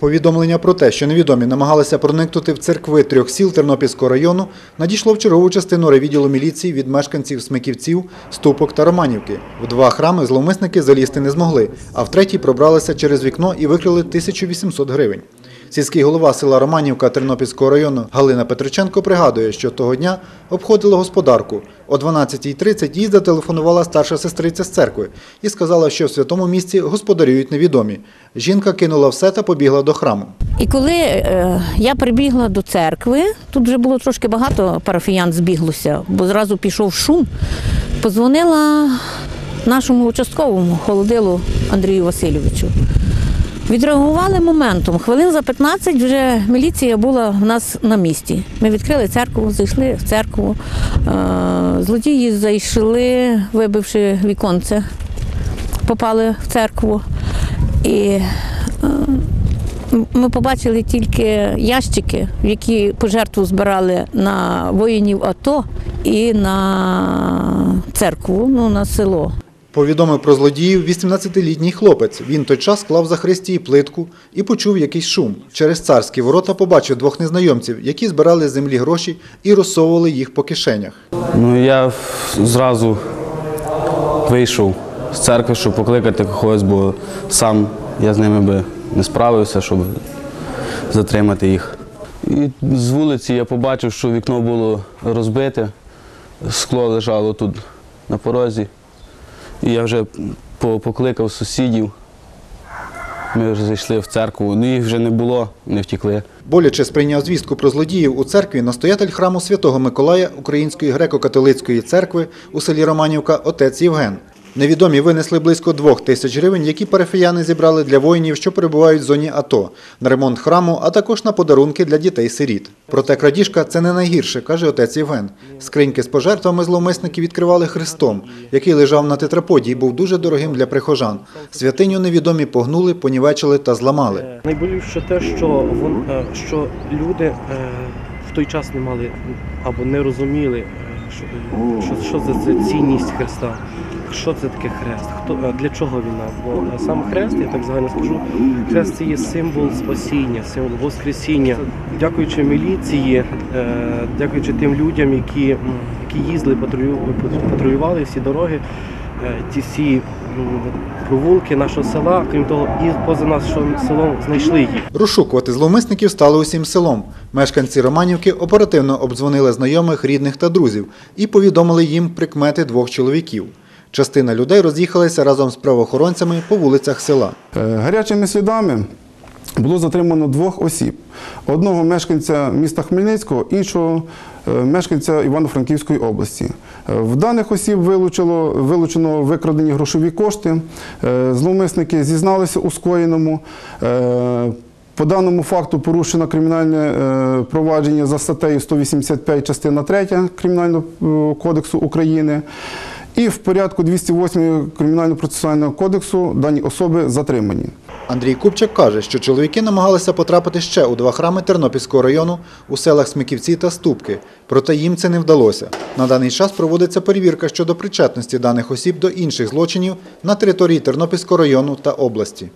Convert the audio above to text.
Повідомлення про те, що невідомі намагалися проникнути в церкви трьох сіл Тернопільського району, надійшло в чергову частину райвідділу міліції від мешканців Смиківців, Ступок та Романівки. В два храми зловмисники залізти не змогли, а в третій пробралися через вікно і викрили 1800 гривень. Сільський голова села Романівка Тернопільського району Галина Петриченко пригадує, що того дня обходили господарку. О 12.30 їй зателефонувала старша сестриця з церкви і сказала, що в святому місці господарюють невідомі. Жінка кинула все та побігла до храму. І коли е, я прибігла до церкви, тут вже було трошки багато парафіян збіглося, бо зразу пішов шум. Позвонила нашому участковому холодилу Андрію Васильовичу. Відреагували моментом. Хвилин за 15 вже міліція була в нас на місці. Ми відкрили церкву, зайшли в церкву. Е, Злодії зайшли, вибивши віконце, попали в церкву. І е, ми побачили тільки ящики, які пожертву збирали на воїнів АТО і на церкву, ну на село. Повідомив про злодіїв 18-літній хлопець. Він той час клав за хресті плитку і почув якийсь шум. Через царські ворота побачив двох незнайомців, які збирали з землі гроші і розсовували їх по кишенях. Ну я зразу вийшов з церкви, щоб покликати когось, бо сам я з ними би не справився, щоб затримати їх. І з вулиці я побачив, що вікно було розбите, скло лежало тут на порозі. Я вже покликав сусідів. Ми вже зайшли в церкву. Ну їх вже не було, не втікли. Боляче сприйняв звістку про злодіїв у церкві настоятель храму Святого Миколая Української греко-католицької церкви у селі Романівка отець Євген. Невідомі винесли близько двох тисяч гривень, які парафіяни зібрали для воїнів, що перебувають в зоні АТО, на ремонт храму, а також на подарунки для дітей-сиріт. Проте крадіжка це не найгірше, каже отець Євген. Скриньки з пожертвами зловмисники відкривали хрестом, який лежав на тетраподі і був дуже дорогим для прихожан. Святиню невідомі погнули, понівечили та зламали. Найболюче те, що вон, е, що люди е, в той час не мали або не розуміли, що, що, що це, це цінність Христа, що це таке хрест, хто для чого він нам. Бо сам хрест, я так загально скажу, хрест це є символ спасіння, символ Воскресіння. Дякуючи міліції, е, дякуючи тим людям, які, які їздили, патрулю- патрулювали всі дороги, е, ті всі провулки нашого села, крім того, і поза нашим селом знайшли їх. Розшукувати зловмисників стали усім селом. Мешканці Романівки оперативно обдзвонили знайомих, рідних та друзів і повідомили їм прикмети двох чоловіків. Частина людей роз'їхалася разом з правоохоронцями по вулицях села. Е, Гарячими слідами було затримано двох осіб: одного мешканця міста Хмельницького, іншого е, мешканця Івано-Франківської області. Е, В даних осіб вилучило, вилучено викрадені грошові кошти. Е, Зловмисники зізналися у скоєному. По даному факту порушено кримінальне провадження за статтею 185 частина 3 Кримінального кодексу України. І в порядку 208 Кримінально-процесуального кодексу дані особи затримані. Андрій Купчак каже, що чоловіки намагалися потрапити ще у два храми Тернопільського району у селах Смиківці та Ступки, проте їм це не вдалося. На даний час проводиться перевірка щодо причетності даних осіб до інших злочинів на території Тернопільського району та області.